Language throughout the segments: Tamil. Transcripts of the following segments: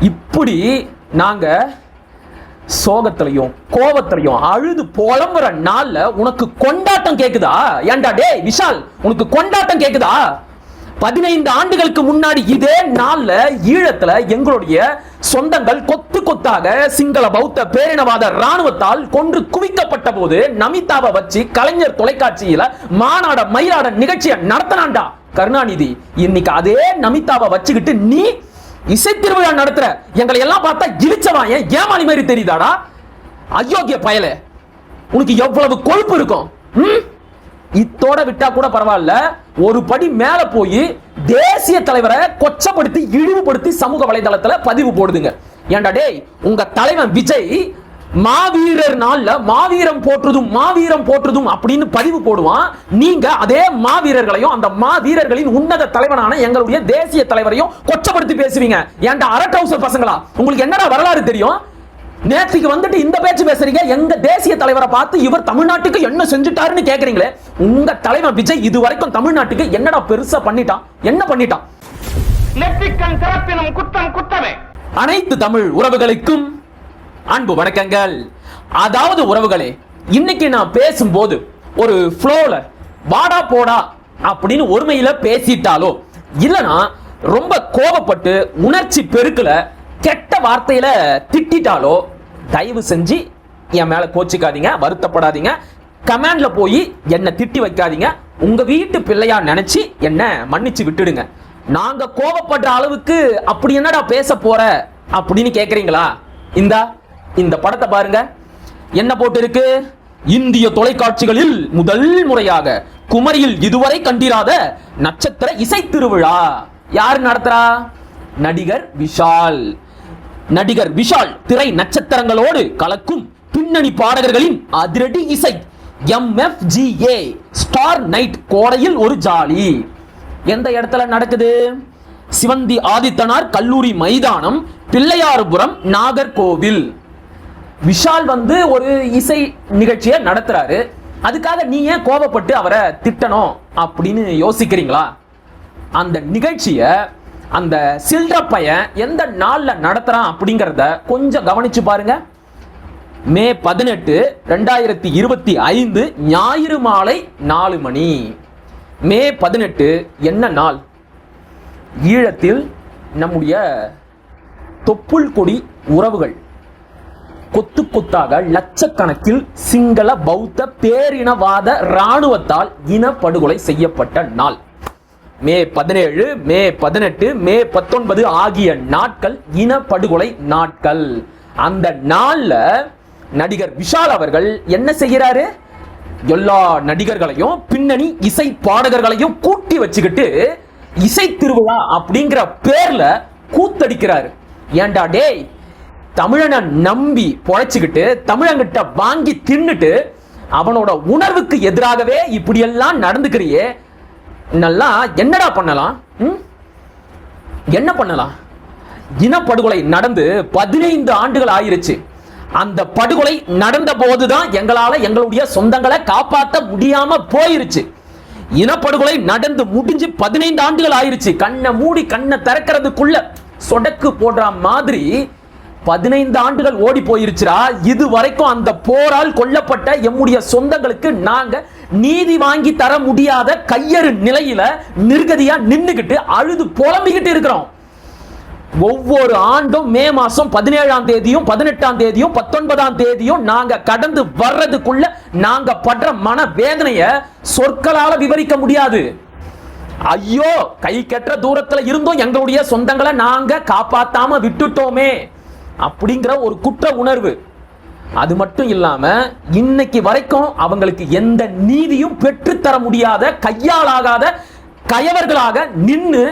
இப்படி நாங்க சோகத்திலையும் கோபத்திலையும் அழுது புலம்புற நாள்ல உனக்கு கொண்டாட்டம் கேக்குதா? ஏன்டா டேய் விஷால் உனக்கு கொண்டாட்டம் கேக்குதா? பதினைந்து ஆண்டுகளுக்கு முன்னாடி இதே நாள்ல ஈழத்துல எங்களுடைய சொந்தங்கள் கொத்து கொத்தாக சிங்கள பௌத்த பேரினவாத ராணுவத்தால் கொன்று குவிக்கப்பட்ட போது நமிதாவை வச்சு கலைஞர் தொலைக்காட்சியில மாநாட மயிலாட நிகழ்ச்சியை நடத்தினான்டா. கருணாநிதி இன்னைக்கு அதே நமிதாவை வச்சுக்கிட்டு நீ இசை திருவிழா நடத்துற எங்களை எல்லாம் பார்த்தா இழிச்சவான் ஏன் ஏமாளி மாதிரி தெரியுதாடா? அயோக்கிய பயலே. உனக்கு எவ்வளவு கொழுப்பு இருக்கும்? ம்? இத்தோட விட்டா கூட பரவாயில்ல. ஒரு படி மேல போய் தேசிய தலைவரை கொச்சப்படுத்தி இழிவுபடுத்தி சமூக வலைதளத்துல பதிவு போடுதுங்க. ஏன்டா டேய் உங்க தலைவன் விஜய் மாவீரர் நாள்ல மாவீரம் போற்றுதும் மாவீரம் போற்றுதும் அப்படின்னு பதிவு போடுவான். நீங்க அதே மாவீரர்களையும் அந்த மாவீரர்களின் உன்னத தலைவனான எங்களுடைய தேசிய தலைவரையும் கொச்சப்படுத்தி பேசுவீங்க. ஏன்டா அரட்டவுசர் பசங்களா? உங்களுக்கு என்னடா வரலாறு தெரியும்? நேற்றுக்கு வந்துட்டு இந்த பேச்சு பேசுறீங்க எங்க தேசிய தலைவரை பார்த்து இவர் தமிழ்நாட்டுக்கு என்ன செஞ்சுட்டாருன்னு கேக்குறீங்களே? உங்க தலைவன் விஜய் இது வரைக்கும் தமிழ்நாட்டுக்கு என்னடா பெருசா பண்ணிட்டான்? என்ன பண்ணிட்டான்? நெற்றிக்கண் திறப்பினும் குற்றம் குற்றமே. அனைத்து தமிழ் உறவுகளுக்கும் அன்பு வணக்கங்கள். அதாவது உறவுகளே இன்னைக்கு நான் பேசும்போது ஒரு ஃப்ளோல வாடா போடா அப்படின்னு ஒருமையில பேசிட்டாலோ இல்லனா ரொம்ப கோபப்பட்டு உணர்ச்சி பெருக்கில் கெட்ட வார்த்தையில திட்டிட்டாலோ தயவு செஞ்சு என் மேல கோச்சிக்காதீங்க வருத்தப்படாதீங்க. கமெண்ட்ல போய் என்னை திட்டி வைக்காதீங்க. உங்க வீட்டு பிள்ளையா நினைச்சு என்ன மன்னிச்சு விட்டுடுங்க. நாங்க கோபப்படுற அளவுக்கு அப்படி என்னடா பேச போற அப்படின்னு கேக்குறீங்களா? இந்தா. இந்த படத்தை பாருங்க. என்ன போட்டிருக்கு? இந்திய தொலைக்காட்சிகளில் முதல் முறையாக குமரியில் இதுவரை கண்டிராத நட்சத்திர இசை திருவிழா யார் நடத்துறா? நடிகர் விஷால். நடிகர் விஷால் திரை நட்சத்திரங்களோடு கலக்கும் பின்னணி பாடகர்களின் அதிரடி இசை. எம்எஃப்ஜிஏ ஸ்டார் நைட் கோடையில் ஒரு ஜாலி. எந்த இடத்துல நடக்குது? சிவந்தி ஆதித்தனார் கல்லூரி மைதானம் பிள்ளையாறுபுரம் நாகர்கோவில். விஷால் வந்து ஒரு இசை நிகழ்ச்சியை நடத்துறாரு. அதுக்காக நீ ஏன் கோபப்பட்டு அவரை திட்டணும் அப்படின்னு யோசிக்கிறீங்களா? அந்த நிகழ்ச்சியை அந்த சில்ற பையன் எந்த நாள்ல நடத்துறான் அப்படிங்கிறத கொஞ்சம் கவனிச்சு பாருங்க. மே பதினெட்டு ரெண்டாயிரத்தி இருபத்தி ஐந்து ஞாயிறு மாலை நாலு மணி. மே பதினெட்டு என்ன நாள்? ஈழத்தில் நம்முடைய தொப்புள் கொடி உறவுகள். கொத்து கொத்தாக லட்சக்கணக்கில் சிங்கள பௌத்த பேரினவாத இராணுவத்தால் இனப்படுகொலை செய்யப்பட்ட நாள். மே பதினேழு மே பதினெட்டு மே பத்தொன்பது ஆகிய நாட்கள் இனப்படுகொலை நாட்கள். அந்த நாள்ல நடிகர் விஷால் அவர்கள் என்ன செய்கிறாரு? எல்லா நடிகர்களையும் பின்னணி இசை பாடகர்களையும் கூட்டி வச்சுக்கிட்டு இசை திருவிழா அப்படிங்கிற பேர்ல கூத்தடிக்கிறாரு. ஏன்டா டேய் தமிழனை நம்பி பொழைச்சிக்கிட்டு தமிழங்கிட்ட வாங்கி தின்னுட்டு அவனோட உணர்வுக்கு எதிராகவே இப்படியெல்லாம் நடந்துக்கிறியே நல்லா என்னடா பண்ணலாம்? ம்? என்ன பண்ணலாம்? இனப்படுகொலை நடந்து பதினைந்து ஆண்டுகள் ஆயிருச்சு. அந்த படுகொலை நடந்த போதுதான் எங்களால எங்களுடைய சொந்தங்களை காப்பாற்ற முடியாம போயிருச்சு. இனப்படுகொலை நடந்து முடிஞ்சு பதினைந்து ஆண்டுகள் ஆயிருச்சு. கண்ணை மூடி கண்ணை திறக்கிறதுக்குள்ள சொடக்கு போடுற மாதிரி பதினைந்து ஆண்டுகள் ஓடி போயிருச்சுரா இது வரைக்கும் அந்த போரால் கொல்லப்பட்ட எம்முடைய சொந்தங்களுக்கு நாங்க நீதி வாங்கி தர முடியாத கையறு நிலையில நிர்கதியா நின்னுகிட்டு அழுது புலம்பிக்கிட்டு இருக்கிறோம். ஒவ்வொரு ஆண்டும் மே மாசம் பதினேழாம் தேதியும் பதினெட்டாம் தேதியும் பத்தொன்பதாம் தேதியும் நாங்க கடந்து வர்றதுக்குள்ள நாங்க படுற மன வேதனைய சொற்களால விவரிக்க முடியாது. ஐயோ கை கெட்ட தூரத்துல இருந்தும் எங்களுடைய சொந்தங்களை நாங்க காப்பாத்தாம விட்டுட்டோமே. அப்படிங்கிற ஒரு குற்ற உணர்வு. அது மட்டும் இல்லாம இன்னைக்கு வரைக்கும் அவங்களுக்கு எந்த நீதியும் பெற்றுத்தர முடியாத கையாளாகாத கயவர்களாக நின்று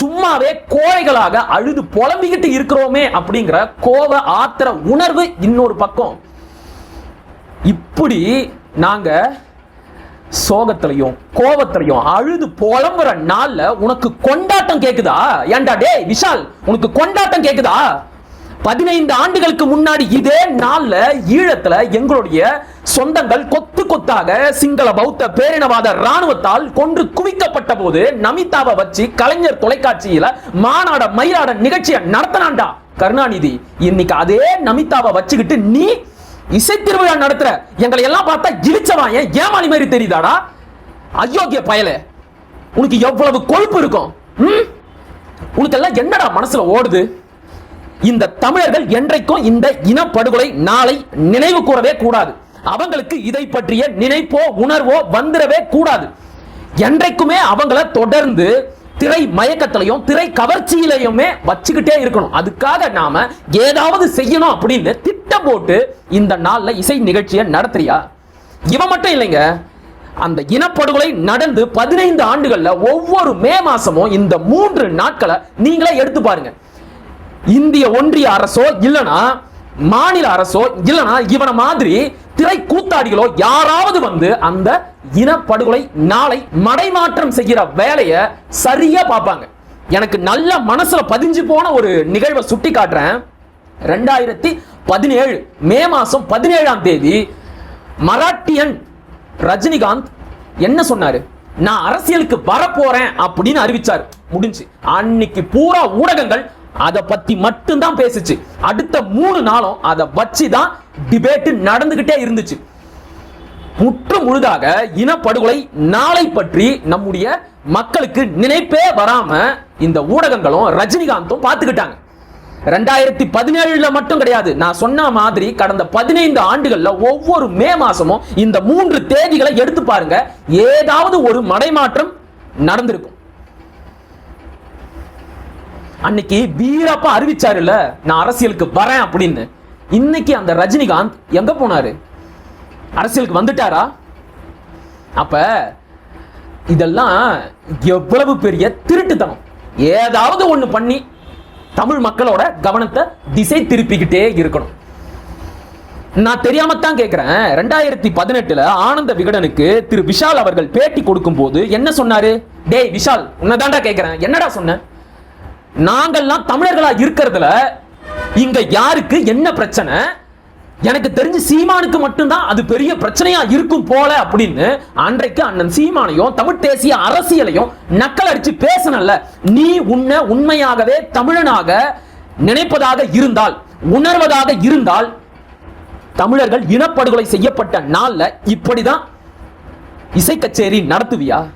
சும்மாவே கோழைகளாக அழுது புலம்பிக்கிட்டு இருக்கிறோமே அப்படிங்கிற கோப ஆத்திர உணர்வு இன்னொரு பக்கம். இப்படி நாங்க சோகத்திலையும் கோபத்திலையும் அழுது புலம்புற நாள்ல உனக்கு கொண்டாட்டம் கேக்குதா? ஏண்டா டேய் விஷால் உனக்கு கொண்டாட்டம் கேக்குதா? பதினைந்து ஆண்டுகளுக்கு முன்னாடி இதே நாள்ல ஈழத்துல எங்களுடைய சொந்தங்கள் கொத்து கொத்தாக சிங்கள பௌத்த பேரினவாத ராணுவத்தால் கொன்று குவிக்கப்பட்ட போது நமிதாவை வச்சு கலைஞர் தொலைக்காட்சியில மாநாட மயிலாட நிகழ்ச்சியை நடத்தினாண்டா கருணாநிதி இன்னைக்கு அதே நமிதாவை வச்சுக்கிட்டு நீ இசை திருவிழா நடத்துற. எங்களை எல்லாம் பார்த்தா இழிச்சவன். ஏன் ஏமாளி மாதிரி தெரியுதாடா? அயோக்கிய பயலே. உனக்கு எவ்வளவு கொழுப்பு இருக்கும்? ம்? உனக்கு எல்லாம் என்னடா மனசுல ஓடுது? இந்த தமிழர்கள் என்றைக்கும் இந்த இனப்படுகொலை நாளை நினைவு கூறவே கூடாது. அவங்களுக்கு இதை பற்றிய நினைப்போ உணர்வோ வந்துடவே கூடாது. என்றைக்குமே அவங்கள தொடர்ந்து திரை மயக்கத்திலையும் திரை கவர்ச்சியிலையுமே வச்சுக்கிட்டே இருக்கணும். அதுக்காக நாம ஏதாவது செய்யணும் அப்படின்னு திட்டம் போட்டு இந்த நாள்ல இசை நிகழ்ச்சியை நடத்துறியா? இவன் மட்டும் இல்லைங்க. அந்த இனப்படுகொலை நடந்து பதினைந்து ஆண்டுகள்ல ஒவ்வொரு மே மாசமும் இந்த மூன்று நாட்களை நீங்களே எடுத்து பாருங்க. இந்திய ஒன்றிய அரசோ இல்லனா மாநில அரசோ இல்லனா இவன மாதிரி திரை கூத்தாடிகளோ யாராவது வந்து அந்த இனப்படுகொலை நாளை மடைமாற்றம் செய்கிற வேலையை சரியா பார்ப்பாங்க. எனக்கு நல்ல மனசுல பதிஞ்சு போன ஒரு நிகழ்வை சுட்டி காட்டுறேன். ரெண்டாயிரத்தி பதினேழு மே மாசம் பதினேழாம் தேதி மராட்டியன் ரஜினிகாந்த் என்ன சொன்னாரு? நான் அரசியலுக்கு வரப்போறேன் அப்படின்னு அறிவிச்சார். முடிஞ்சு. அன்னைக்கு பூரா ஊடகங்கள் அதை பத்தி மட்டும்தான் பேசுச்சு. அடுத்த மூணு நாளும் அதை வச்சு தான் டிபேட் நடந்துகிட்டே இருந்துச்சு. முற்று முழுதாக இனப்படுகொலை நாளை பற்றி நம்முடைய மக்களுக்கு நினைப்பே வராம இந்த ஊடகங்களும் ரஜினிகாந்தும் பார்த்துக்கிட்டாங்க. ரெண்டாயிரத்தி பதினேழுல மட்டும் கிடையாது. நான் சொன்ன மாதிரி கடந்த பதினைந்து ஆண்டுகள்ல ஒவ்வொரு மே மாசமும் இந்த மூன்று தேதிகளை எடுத்து பாருங்க. ஏதாவது ஒரு மடைமாற்றம் நடந்திருக்கும். அன்னைக்கு வீரப்பா அறிவிச்சாருல்ல நான் அரசியலுக்கு வரேன் அப்படின்னு. இன்னைக்கு அந்த ரஜினிகாந்த் எங்க போனாரு? அரசியலுக்கு வந்துட்டாரா? அப்ப இதெல்லாம் எவ்வளவு பெரிய திருட்டுத்தனம். ஏதாவது ஒண்ணு பண்ணி தமிழ் மக்களோட கவனத்தை திசை திருப்பிக்கிட்டே இருக்கணும். நான் தெரியாமத்தான் கேட்கிறேன் ரெண்டாயிரத்தி பதினெட்டுல ஆனந்த விகடனுக்கு திரு விஷால் அவர்கள் பேட்டி கொடுக்கும் போது என்ன சொன்னாரு? டேய் விஷால் உன்னதான்டா கேட்கிறேன் என்னடா சொன்ன? நாங்கள்லாம் தமிழர்களா இருக்கிறதுல இங்க யாருக்கு என்ன பிரச்சனை? எனக்கு தெரிஞ்சு சீமானுக்கு மட்டும்தான் அது பெரிய பிரச்சனையா இருக்கும் போல அப்படின்னு அன்றைக்கு அண்ணன் சீமானையும் தமிழ் தேசிய அரசியலையும் நக்கல் அடிச்சு பேசனல்ல. நீ உன்னை உண்மையாகவே தமிழனாக நினைப்பதாக இருந்தால் உணர்வதாக இருந்தால் தமிழர்கள் இனப்படுகொலை செய்யப்பட்ட நாள்ல இப்படிதான் இசை கச்சேரி நடத்துவியா?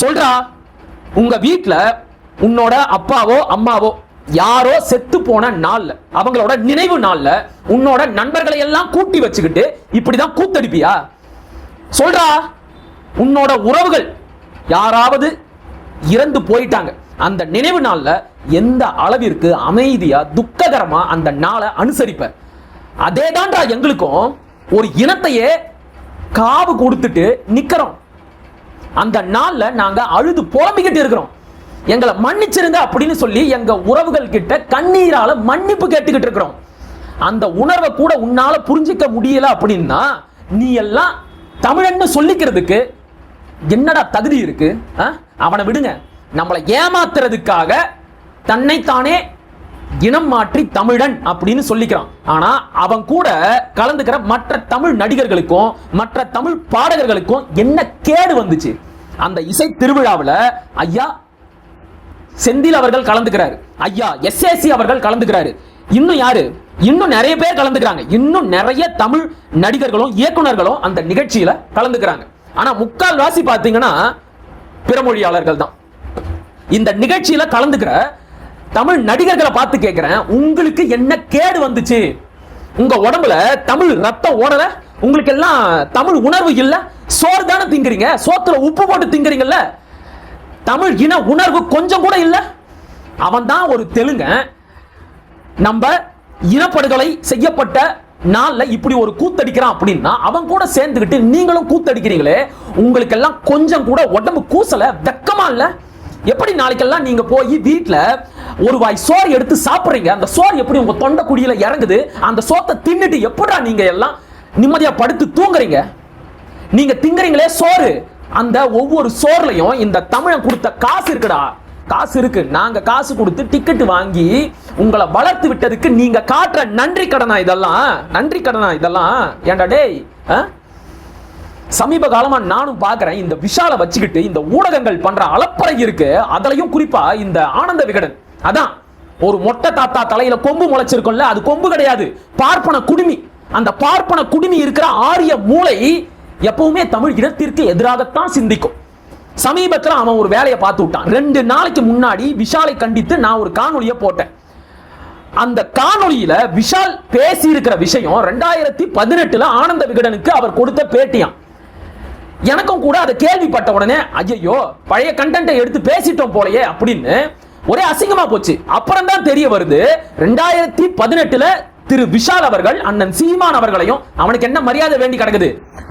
சொல்றா உங்க வீட்டில் உன்னோட அப்பாவோ அம்மாவோ யாரோ செத்து போன நாள்ல அவங்களோட நினைவு நாள்ல உன்னோட நண்பர்களை எல்லாம் கூட்டி வச்சுக்கிட்டு இப்படிதான் கூத்தடிப்பியா? சொல்றா உன்னோட உறவுகள் யாராவது இறந்து போயிட்டாங்க. அந்த நினைவு நாள்ல எந்த அளவிற்கு அமைதியா துக்ககரமா அந்த நாளை அனுசரிப்ப? அதே தான்டா எங்களுக்கும் ஒரு இனத்தையே காவு கொடுத்துட்டு நிக்கிறோம். அந்த நாள்ல நாங்க அழுது புலம்பிக்கிட்டு இருக்கிறோம். எங்களை மன்னிச்சிருங்க அப்படின்னு சொல்லி எங்க உறவுகள் கிட்ட கண்ணீரால மன்னிப்பு கேட்டுக்கிட்டு இருக்கிறோம். அந்த உணர்வை கூட உன்னால புரிஞ்சிக்க முடியல அப்படின்னா நீ எல்லாம் தமிழன்னு சொல்லிக்கிறதுக்கு என்னடா தகுதி இருக்கு? ஆ? அவனை விடுங்க. நம்மளை ஏமாத்துறதுக்காக தன்னைத்தானே இனம் மாற்றி தமிழன் அப்படின்னு சொல்லிக்கிறான். ஆனா அவன் கூட கலந்துக்கிற மற்ற தமிழ் நடிகர்களுக்கும் மற்ற தமிழ் பாடகர்களுக்கும் என்ன கேடு வந்துச்சு? அந்த இசை திருவிழாவில் ஐயா செந்தில் அவர்கள் கலந்துக்கிறாரு. ஐயா எஸ்ஏசி அவர்கள் கலந்துக்கிறாரு. இன்னும் யாரு? இன்னும் நிறைய பேர் கலந்துக்கிறாங்க. இன்னும் நிறைய தமிழ் நடிகர்களும் இயக்குனர்களும் அந்த நிகழ்ச்சியில கலந்துக்கிறாங்க. ஆனா முக்கால் வாசி பாத்தீங்கன்னா பிறமொழியாளர்கள் தான். இந்த நிகழ்ச்சியில கலந்துக்கிற தமிழ் நடிகர்களை பார்த்து கேட்கிறேன் உங்களுக்கு என்ன கேடு வந்துச்சு? உங்க உடம்புல தமிழ் ரத்தம் ஓடல? உங்களுக்கு எல்லாம் தமிழ் உணர்வு இல்ல? சோறு தானே திங்குறீங்க சோத்துல உப்பு போட்டு திங்குறீங்கல்ல தமிழ் இன உணர்வு கொஞ்சம் கூட இல்லை. அவன் தான் ஒரு தெலுங்க. நம்ம இனப்படுகொலை செய்யப்பட்ட நாளில் இப்படி ஒரு கூத்தடிக்கிறான் அப்படின்னா அவன் கூட சேர்ந்துக்கிட்டு நீங்களும் கூத்தடிக்கிறீங்களே உங்களுக்கு எல்லாம் கொஞ்சம் கூட உடம்பு கூசல வெக்கமா இல்லை? எப்படி நாளைக்கெல்லாம் நீங்க போய் வீட்டில் ஒரு வாய் சோறு எடுத்து சாப்பிட்றீங்க? அந்த சோறு எப்படி உங்க தொண்டை குடியில இறங்குது? அந்த சோத்தை தின்னுட்டு எப்படா நீங்க எல்லாம் நிம்மதியா படுத்து தூங்குறீங்க? நீங்க திங்குறீங்களே சோறு. அந்த ஒவ்வொரு சோர்லையும் இந்த தமிழன் கொடுத்த காசு இருக்குடா. காசு இருக்கு. நாங்க காசு கொடுத்து டிக்கெட் வாங்கி உங்களை வளர்த்து விட்டதுக்கு நீங்க காட்டுற நன்றி கடனா இதெல்லாம்? நன்றி கடனா இதெல்லாம்? ஏன்டா டேய் ஆ? சமீப காலமா நானும் பாக்குறேன் இந்த விஷால வச்சுக்கிட்டு இந்த ஊடகங்கள் பண்ற அலப்பறை இருக்கு. அதுலயும் குறிப்பா இந்த ஆனந்த விகடன். அதான் ஒரு மொட்டை தாத்தா தலையில கொம்பு முளைச்சிருக்கும்ல அது கொம்பு கிடையாது. பார்ப்பன குடுமி. அந்த பார்ப்பன குடுமி இருக்கிற ஆரிய மூளை எப்பவுமே தமிழ் இனத்திற்கு எதிராகத்தான் சிந்திக்கும். சமீபத்தில் அவன் ஒரு வேலையை பார்த்து விட்டான். ரெண்டு நாளைக்கு முன்னாடி விஷாலை கண்டித்து நான் ஒரு காணொலியை போட்டேன். அந்த காணொலியில விஷால் பேசி இருக்கிற விஷயம் ரெண்டாயிரத்தி பதினெட்டுல ஆனந்த விகடனுக்கு அவர் கொடுத்த பேட்டியாம். எனக்கும் கூட அதை கேள்விப்பட்ட உடனே ஐயோ பழைய கண்டென்ட்டை எடுத்து பேசிட்டோம் போலயே அப்படின்னு ஒரே அசிங்கமா போச்சு. அப்புறம் தான் தெரிய வருது ரெண்டாயிரத்தி பதினெட்டுல திரு விஷால் அவர்கள் அண்ணன் சீமான் அவர்களையும் அவனுக்கு என்ன மரியாதை வேண்டி கிடக்குது?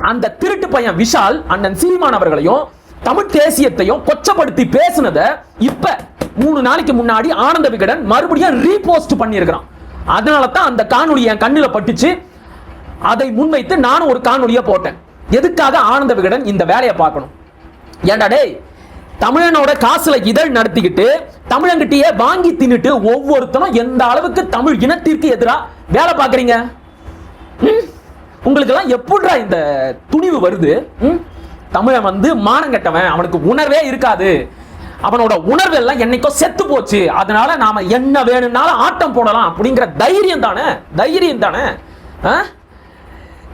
அந்த திருட்டு பையன் விஷால் அண்ணன் சீமான் அவர்களையும் தமிழ் தேசியத்தையும் கொச்சப்படுத்தி பேசுனத இப்ப மூணு நாளைக்கு முன்னாடி ஆனந்த விகடன் மறுபடியும் ரீபோஸ்ட் பண்ணியிருக்கிறான். அதனால தான் அந்த காணொலி என் கண்ணில் பட்டுச்சு. அதை முன்வைத்து நானும் ஒரு காணொலியை போட்டேன். எதுக்காக ஆனந்த விகடன் இந்த வேலையை பார்க்கணும்? ஏன்டா டேய் தமிழனோட காசுல இதழ் நடத்திக்கிட்டு தமிழங்கிட்டயே வாங்கி தின்னுட்டு ஒவ்வொருத்தனும் எந்த அளவுக்கு தமிழ் இனத்திற்கு எதிரா வேலை பார்க்குறீங்க ம்? உங்களுக்கெல்லாம் எப்படிடா இந்த துணிவு வருது ம்? தமிழன் வந்து மானங்கெட்டவன் அவனுக்கு உணர்வே இருக்காது அவனோட உணர்வு எல்லாம் என்னைக்கோ செத்து போச்சு அதனால நாம என்ன வேணும்னாலும் ஆட்டம் போடலாம் அப்படிங்கிற தைரியம் தானே தைரியம் தானே ஆ?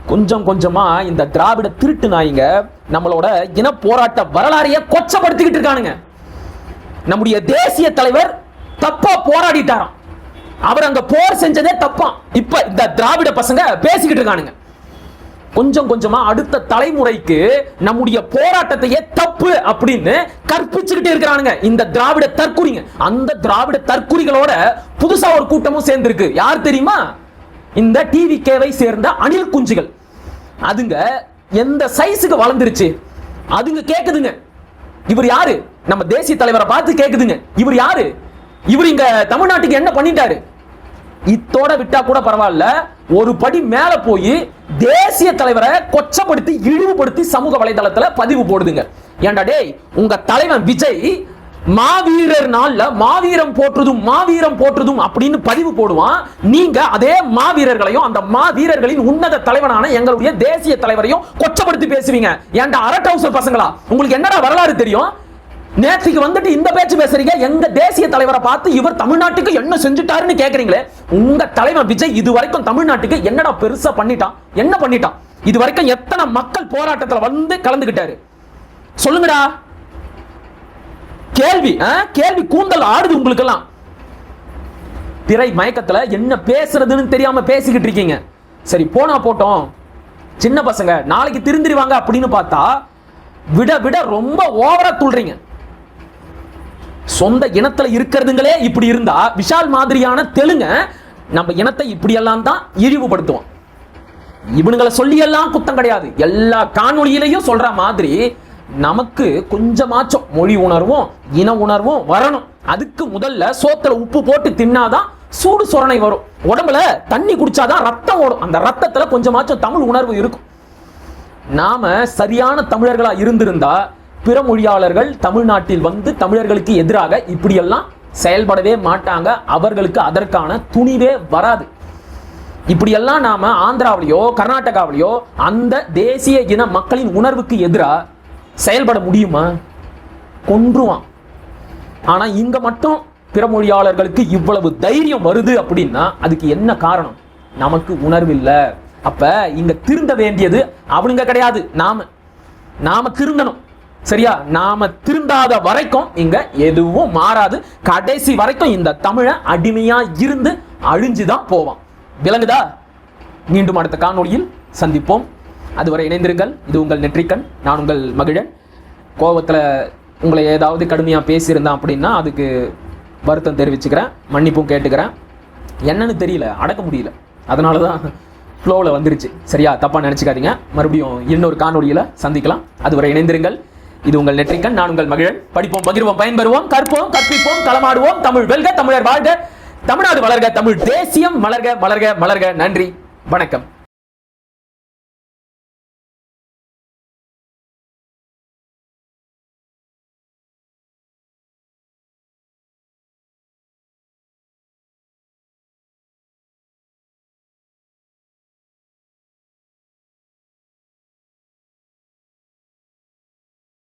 கொஞ்சம் கொஞ்சமா இந்த திராவிட திருட்டு நாய்ங்க நம்மளோட இன போராட்ட வரலாறையே கொச்சப்படுத்திக்கிட்டு இருக்கானுங்க. நம்முடைய தேசிய தலைவர் தப்பா போராடிட்டாராம். அவர் அங்க போர் செஞ்சதே தப்பா. இப்ப இந்த திராவிட பசங்க பேசிக்கிட்டு இருக்கானுங்க. கொஞ்சம் கொஞ்சமா அடுத்த தலைமுறைக்கு நம்முடைய போராட்டத்தையே தப்பு அப்படின்னு கற்பிச்சுக்கிட்டே இருக்கிறானுங்க. இந்த திராவிட தற்குறிங்க. அந்த திராவிட தற்குறிகளோட புதுசா ஒரு கூட்டமும் சேர்ந்திருக்கு. யார் தெரியுமா? இந்த டிவி கேவை சேர்ந்த அணில் குஞ்சுகள். அதுங்க எந்த சைஸுக்கு வளர்ந்துருச்சு? அதுங்க கேக்குதுங்க. இவர் யாரு? நம்ம தேசிய தலைவரை பார்த்து கேக்குதுங்க. இவர் யாரு? இவர் இங்க தமிழ்நாட்டுக்கு என்ன பண்ணிட்டாரு? இத்தோட விட்டா கூட பரவாயில்ல. ஒரு படி மேல போய் தேசிய தலைவரை கொச்சப்படுத்தி இழிவுபடுத்தி சமூக வலைதளத்துல பதிவு போடுதுங்க. ஏன்டா டேய் உங்க தலைவன் விஜய் மாவீரர் நாள்ல மாவீரம் போற்றுதும் மாவீரம் போற்றுதும் அப்படின்னு பதிவு போடுவான். நீங்க அதே மாவீரர்களையும் அந்த மாவீரர்களின் உன்னத தலைவனான எங்களுடைய தேசிய தலைவரையும் கொச்சப்படுத்தி பேசுவீங்க. ஏன்டா அரட்டவுசர் பசங்களா? உங்களுக்கு என்னடா வரலாறு தெரியும்? நேற்றுக்கு வந்துட்டு இந்த பேச்சு பேசுறீங்க எங்க தேசிய தலைவரை பார்த்து இவர் தமிழ்நாட்டுக்கு என்ன செஞ்சுட்டாருன்னு கேக்குறீங்களே? உங்க தலைவர் விஜய் இது வரைக்கும் தமிழ்நாட்டுக்கு என்னடா பெருசா பண்ணிட்டான்? என்ன பண்ணிட்டான்? இது வரைக்கும் எத்தனை மக்கள் போராட்டத்துல வந்து கலந்துகிட்டாரு? சொல்லுங்கடா. கேள்வி கேள்வி கூந்தல் ஆடுது உங்களுக்கெல்லாம். திரை மயக்கத்துல என்ன பேசுறதுன்னு தெரியாம பேசிக்கிட்டு இருக்கீங்க. சரி போனா போட்டோம். சின்ன பசங்க நாளைக்கு திருந்திருவாங்க அப்படின்னு பார்த்தா விட விட ரொம்ப ஓவரா துள்றீங்க. சொந்த இனத்துல இருக்கிறதுங்களே இப்படி இருந்தா விஷால் மாதிரியான தெலுங்க நம்ம இனத்தை இப்படியெல்லாம் தான் இழிவுபடுத்துவோம். இவனுங்களை சொல்லி எல்லாம் குத்தம் கிடையாது. எல்லா காணொலியிலையும் சொல்ற மாதிரி நமக்கு கொஞ்சமாச்சும் மொழி உணர்வும் இன உணர்வும் வரணும். அதுக்கு முதல்ல சோத்துல உப்பு போட்டு தின்னாதான் சூடு சொரணை வரும். உடம்புல தண்ணி குடிச்சாதான் ரத்தம் ஓடும் அந்த ரத்தத்துல கொஞ்சமாச்சும் தமிழ் உணர்வு இருக்கும். நாம சரியான தமிழர்களா இருந்திருந்தா பிற மொழியாளர்கள் தமிழ்நாட்டில் வந்து தமிழர்களுக்கு எதிராக இப்படியெல்லாம் செயல்படவே மாட்டாங்க. அவர்களுக்கு அதற்கான துணிவே வராது. இப்படியெல்லாம் நாம ஆந்திராவிலேயோ கர்நாடகாவிலேயோ அந்த தேசிய இன மக்களின் உணர்வுக்கு எதிராக செயல்பட முடியுமா? கொன்றுவான். ஆனால் இங்கே மட்டும் பிற மொழியாளர்களுக்கு இவ்வளவு தைரியம் வருது அப்படின்னா அதுக்கு என்ன காரணம்? நமக்கு உணர்வு அப்போ இங்கே திருந்த வேண்டியது அவனுங்க கிடையாது நாம. நாம திருந்தணும். சரியா? நாம திருந்தாத வரைக்கும் இங்க எதுவும் மாறாது. கடைசி வரைக்கும் இந்த தமிழை அடிமையா இருந்து அழிஞ்சுதான் போவான். விளங்குதா? மீண்டும் அடுத்த காணொளியில் சந்திப்போம். அதுவரை இணைந்திருங்கள். இது உங்கள் நெற்றிக்கண். நான் உங்கள் மகிழன். கோபத்தில் உங்களை ஏதாவது கடுமையாக பேசியிருந்தேன் அப்படின்னா அதுக்கு வருத்தம் தெரிவிச்சுக்கிறேன். மன்னிப்பும் கேட்டுக்கிறேன். என்னன்னு தெரியல. அடக்க முடியல. அதனால தான் ஃப்ளோவில் வந்துருச்சு. சரியா? தப்பாக நினச்சிக்காதீங்க. மறுபடியும் இன்னொரு காணொளியில் சந்திக்கலாம். அதுவரை இணைந்திருங்கள். இது உங்கள் நெற்றிக்கண். நான் உங்கள் மகிழன். படிப்போம் பகிர்வோம் பயன்பெறுவோம் கற்போம் கற்பிப்போம் களமாடுவோம். தமிழ் வெல்க தமிழர் வாழ்க. தமிழ்நாடு வளர்க தமிழ் தேசியம் மலர்க மலர்க மலர்க நன்றி. வணக்கம்.